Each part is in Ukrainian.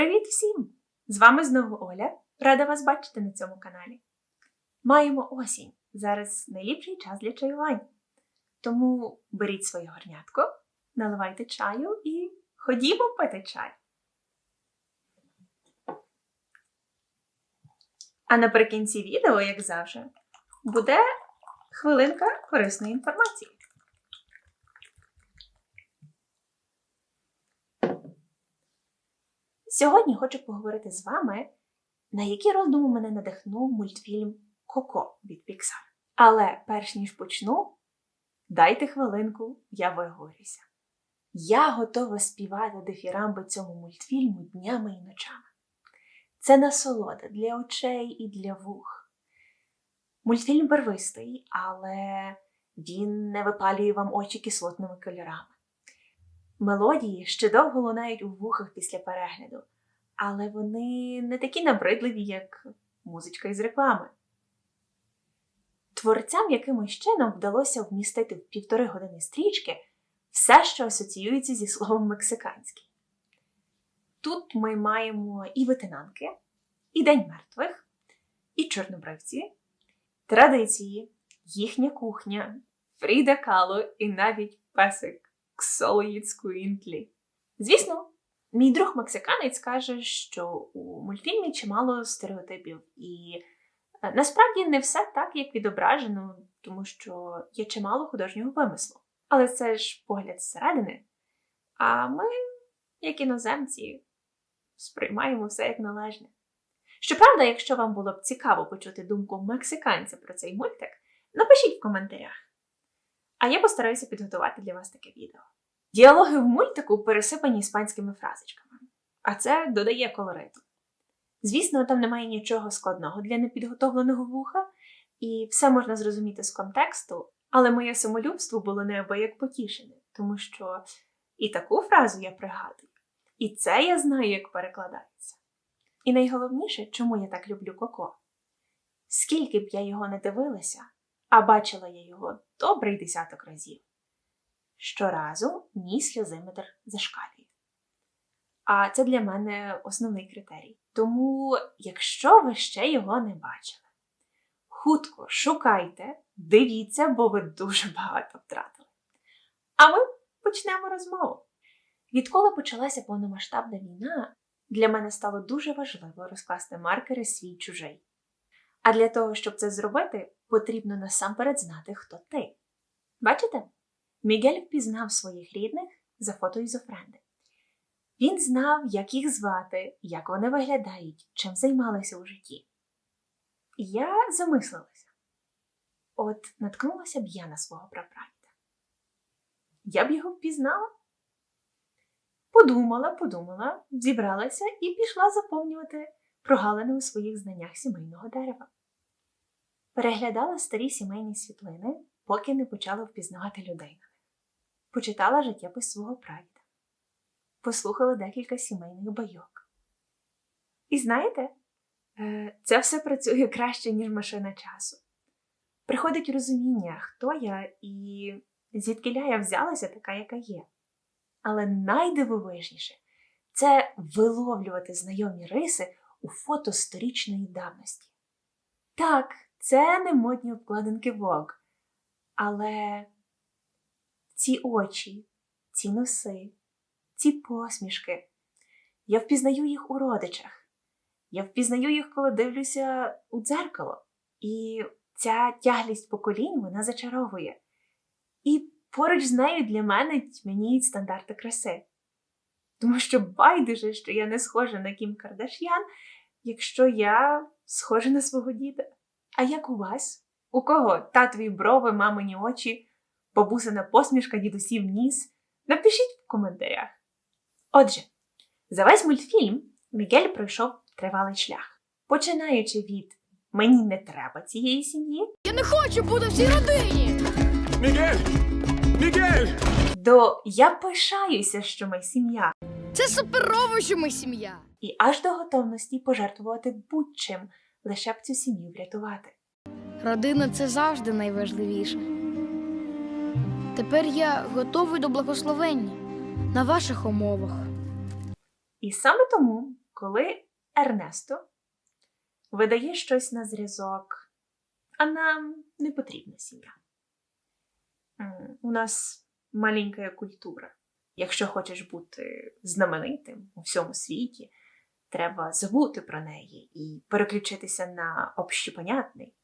Привіт всім! З вами знову Оля. Рада вас бачити на цьому каналі. Маємо осінь. Зараз найліпший час для чаювання. Тому беріть своє горнятко, наливайте чаю і ходімо пити чай. А наприкінці відео, як завжди, буде хвилинка корисної інформації. Сьогодні хочу поговорити з вами, на які роздуми мене надихнув мультфільм Коко від Pixar. Але перш ніж почну, дайте хвилинку, я виговорюся. Я готова співати дифірамби цьому мультфільму днями і ночами. Це насолода для очей і для вух. Мультфільм барвистий, але він не випалює вам очі кислотними кольорами. Мелодії ще довго лунають у вухах після перегляду, але вони не такі набридливі, як музичка із реклами. Творцям якимось чином вдалося вмістити в півтори години стрічки все, що асоціюється зі словом мексиканський. Тут ми маємо і ветенанки, і День мертвих, і чорнобривці, традиції, їхня кухня, Фріда Кало і навіть песик Ксолоїцьку інтлі. Звісно, мій друг мексиканець каже, що у мультфільмі чимало стереотипів, і е, насправді не все так, як відображено, тому що є чимало художнього вимислу. Але це ж погляд зсередини. А ми, як іноземці, сприймаємо все як належне. Щоправда, якщо вам було б цікаво почути думку мексиканця про цей мультик, напишіть в коментарях. А я постараюся підготувати для вас таке відео. Діалоги в мультику пересипані іспанськими фразочками, а це додає колориту. Звісно, там немає нічого складного для непідготовленого вуха, і все можна зрозуміти з контексту, але моє самолюбство було неабияк потішене, тому що і таку фразу я пригадую, і це я знаю, як перекладається. І найголовніше, чому я так люблю Коко. Скільки б я його не дивилася, а бачила я його добрий десяток разів. Щоразу мій сльозиметр зашкалює. А це для мене основний критерій. Тому, якщо ви ще його не бачили, хутко шукайте, дивіться, бо ви дуже багато втратили. А ми почнемо розмову. Відколи почалася повномасштабна війна, для мене стало дуже важливо розкласти маркери свій чужий. А для того, щоб це зробити, потрібно насамперед знати, хто ти. Бачите? Мігель впізнав своїх рідних за фото ізофренди. Він знав, як їх звати, як вони виглядають, чим займалися у житті. Я замислилася: от наткнулася б я на свого прапрадіда. Я б його впізнала? Подумала, подумала, зібралася і пішла заповнювати прогалини у своїх знаннях сімейного дерева. Переглядала старі сімейні світлини, поки не почала впізнавати людей на них. Почитала життєпис свого прадіда, послухала декілька сімейних байок. І знаєте, е, це все працює краще, ніж машина часу. Приходить розуміння, хто я і звідкиля я взялася така, яка є. Але найдивовижніше це виловлювати знайомі риси у фото сторічної давності. Так, це не модні обкладинки Vogue, але ці очі, ці носи, ці посмішки. Я впізнаю їх у родичах. Я впізнаю їх, коли дивлюся у дзеркало. І ця тяглість поколінь вона зачаровує. І поруч з нею для мене тьмяніють стандарти краси. Тому що байдуже, що я не схожа на Кім Кардаш'ян, якщо я схожа на свого діда. А як у вас? У кого татові брови, мамині очі, бабусина посмішка, дідусів ніс? Напишіть в коментарях. Отже, за весь мультфільм Мігель пройшов тривалий шлях, починаючи від Мені не треба цієї сім'ї Я не хочу бути в цій родині. Мігель! Мігель! до Я пишаюся, що ми сім'я, Це суперово, що ми сім'я. І аж до готовності пожертвувати будь-чим, лише б цю сім'ю врятувати. Родина це завжди найважливіше. Тепер я готовий до благословення на ваших умовах. І саме тому, коли Ернесто видає щось на зразок, а нам не потрібна сім'я. У нас маленька культура. Якщо хочеш бути знаменитим у всьому світі, треба забути про неї і переключитися на общепонятний.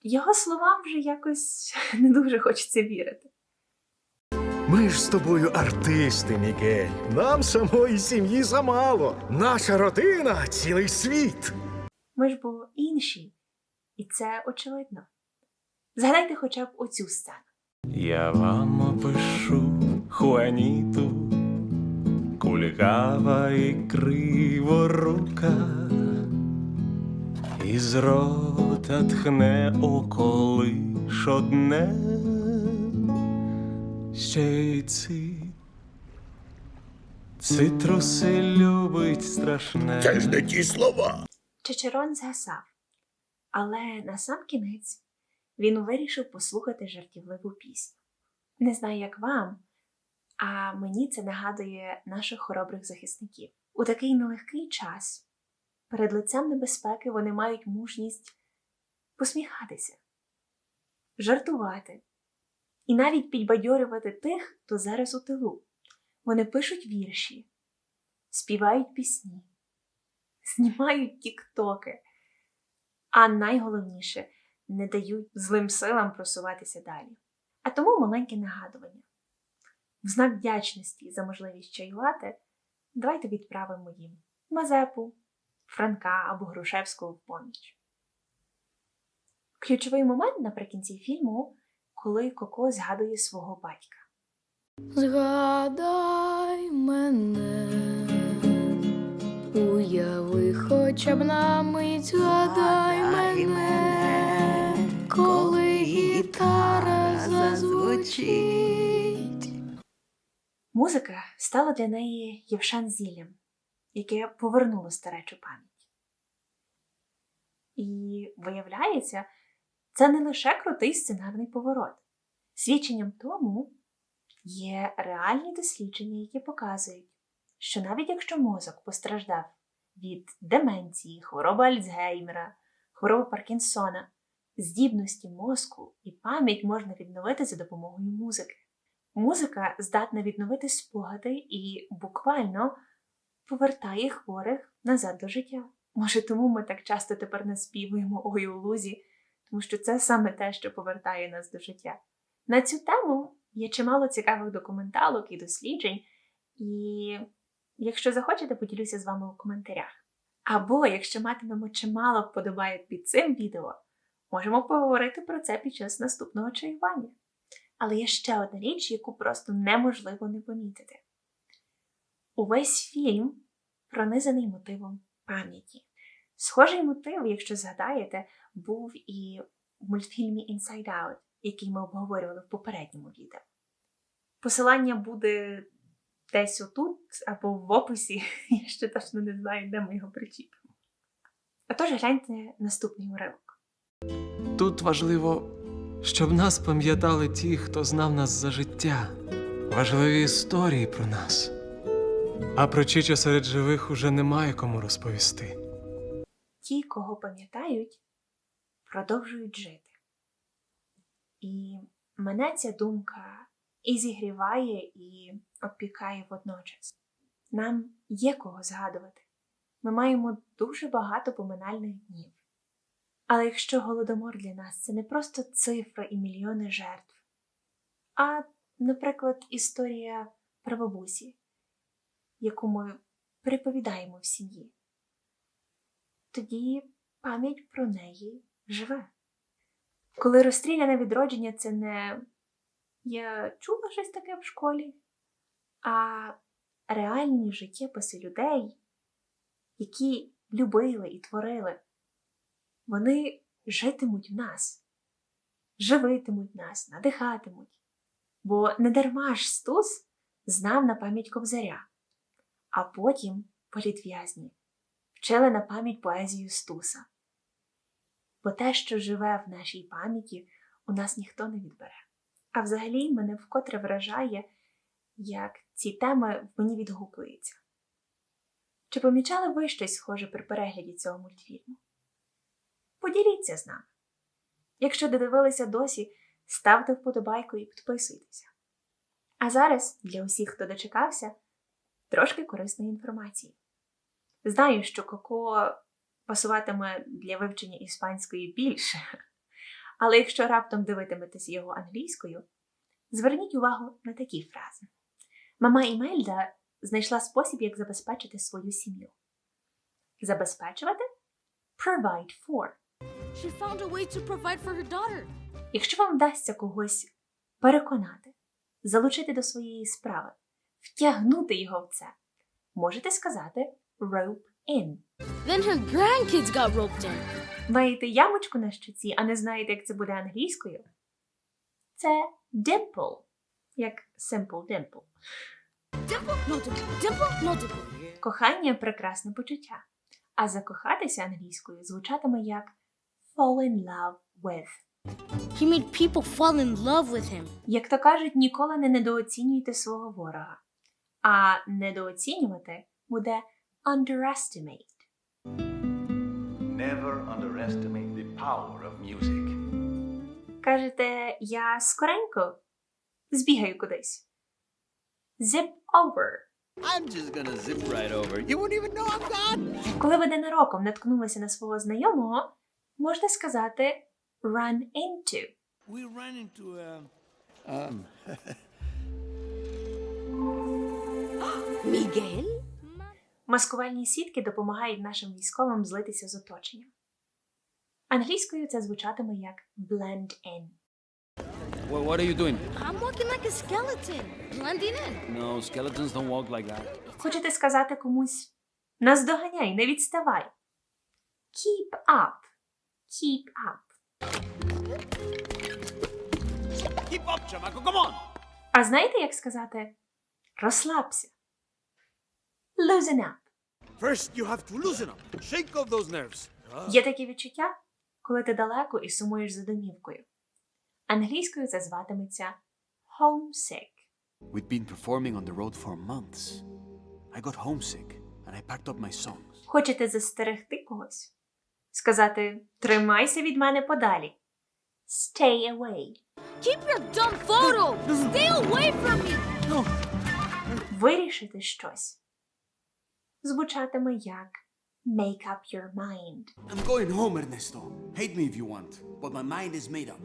Його словам вже якось не дуже хочеться вірити. Ми ж з тобою артисти, Мігель. Нам самої сім'ї замало. Наша родина цілий світ. Ми ж бо інші, і це очевидно. Згадайте хоча б оцю сцену. Я вам опишу Хуаніту, кулькава і криворука, із рота тхне околиш одне, ще й ці цитруси любить страшне. Це ж не ті слова. Чечерон згасав, але на сам кінець він вирішив послухати жартівливу пісню. Не знаю, як вам, а мені це нагадує наших хоробрих захисників. У такий нелегкий час перед лицем небезпеки вони мають мужність посміхатися, жартувати і навіть підбадьорювати тих, хто зараз у тилу. Вони пишуть вірші, співають пісні знімають тіктоки, а найголовніше не дають злим силам просуватися далі. А тому маленьке нагадування. В знак вдячності за можливість чаювати, давайте відправимо їм Мазепу, Франка або Грушевського в поміч. Ключовий момент наприкінці фільму, коли Коко згадує свого батька. Згадай мене, уяви хоча б на мить, згадай мене, коли гітара зазвучить. Музика стала для неї Євшан зіллям, яке повернуло старечу пам'ять. І виявляється, це не лише крутий сценарний поворот. Свідченням тому є реальні дослідження, які показують, що навіть якщо мозок постраждав від деменції, хвороби Альцгеймера, хвороби Паркінсона, здібності мозку і пам'ять можна відновити за допомогою музики. Музика здатна відновити спогади і буквально повертає хворих назад до життя. Може, тому ми так часто тепер наспівуємо ой у лузі, тому що це саме те, що повертає нас до життя. На цю тему є чимало цікавих документалок і досліджень, і якщо захочете, поділюся з вами у коментарях. Або якщо матимемо чимало вподобайок під цим відео, можемо поговорити про це під час наступного чаювання. Але є ще одна річ, яку просто неможливо не помітити. Увесь фільм пронизаний мотивом пам'яті. Схожий мотив, якщо згадаєте, був і в мультфільмі Inside Out, який ми обговорювали в попередньому відео. Посилання буде десь отут або в описі, я ще точно не знаю, де ми його причіпимо. Отож, гляньте наступний уривок. Тут важливо, щоб нас пам'ятали ті, хто знав нас за життя, важливі історії про нас. А про Чича серед живих уже немає кому розповісти. ті, кого пам'ятають, продовжують жити. І мене ця думка і зігріває, і опікає водночас. Нам є кого згадувати. Ми маємо дуже багато поминальних днів. Але якщо голодомор для нас це не просто цифра і мільйони жертв, а, наприклад, історія про бабусі, яку ми переповідаємо в сім'ї, тоді пам'ять про неї живе. Коли розстріляне відродження це не я чула щось таке в школі, а реальні життєписи людей, які любили і творили, вони житимуть в нас, живитимуть нас, надихатимуть. Бо не дарма ж Стус знав на пам'ять кобзаря, а потім політв'язні вчили на пам'ять поезію Стуса. Бо те, що живе в нашій пам'яті, у нас ніхто не відбере. А взагалі мене вкотре вражає, як ці теми в мені відгукуються. Чи помічали ви щось схоже при перегляді цього мультфільму? Поділіться з нами. Якщо додивилися досі, ставте вподобайку і підписуйтеся. А зараз для усіх, хто дочекався, трошки корисної інформації. Знаю, що Коко пасуватиме для вивчення іспанської більше, але якщо раптом дивитиметесь його англійською, зверніть увагу на такі фрази. Мама Імельда знайшла спосіб, як забезпечити свою сім'ю. Забезпечувати provide for. She found a way to provide for her daughter. Якщо вам вдасться когось переконати, залучити до своєї справи, втягнути його в це, можете сказати rope in. Then her grandkids got roped in. Маєте ямочку на щоці, а не знаєте, як це буде англійською? Це dimple, як simple dimple. Dimple? No dimple. Dimple? No dimple. Кохання прекрасне почуття, а закохатися англійською звучатиме як fall in love with. He made people fall in love with him. Як то кажуть, ніколи не недооцінюйте свого ворога, а недооцінювати буде underestimate. Never underestimate the power of music. Кажете, я скоренько збігаю кудись. Zip over. I'm just gonna zip right over. You won't even know I'm gone. Коли ви ненароком наткнулися на свого знайомого, можна сказати run into. We ran into a. Um. Miguel? Маскувальні сітки допомагають нашим військовим злитися з оточенням. Англійською це звучатиме як blend in. What, what are you doing? I'm walking like a skeleton, blending in. No, skeletons don't walk like that. Хочете сказати комусь наздоганяй, не відставай. Keep up. Keep up. Keep up, chamaco, come on! А знаєте, як сказати розслабся? Loosen up. First, you have to loosen up. Shake off those nerves. Є таке відчуття, коли ти далеко і сумуєш за домівкою. Англійською це зватиметься homesick. We'd been performing on the road for months. I got homesick and I packed up my songs. Хочете застерегти когось? Сказати тримайся від мене подалі. Stay away. Keep your dumb photo! Stay away from me! Вирішити щось. Звучатиме як make up your mind. I'm going home, Ernesto. Hate me if you want, but my mind is made up.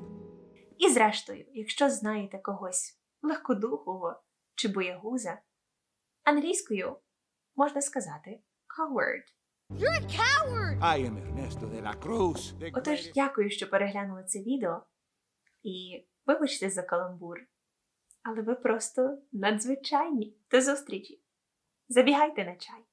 І зрештою, якщо знаєте когось легкодухого чи боягуза, англійською можна сказати coward. You're a coward! I am Ernesto de la Cruz. The Отож, дякую, що переглянули це відео. І вибачте за каламбур. Але ви просто надзвичайні. До зустрічі! Забігайте на чай.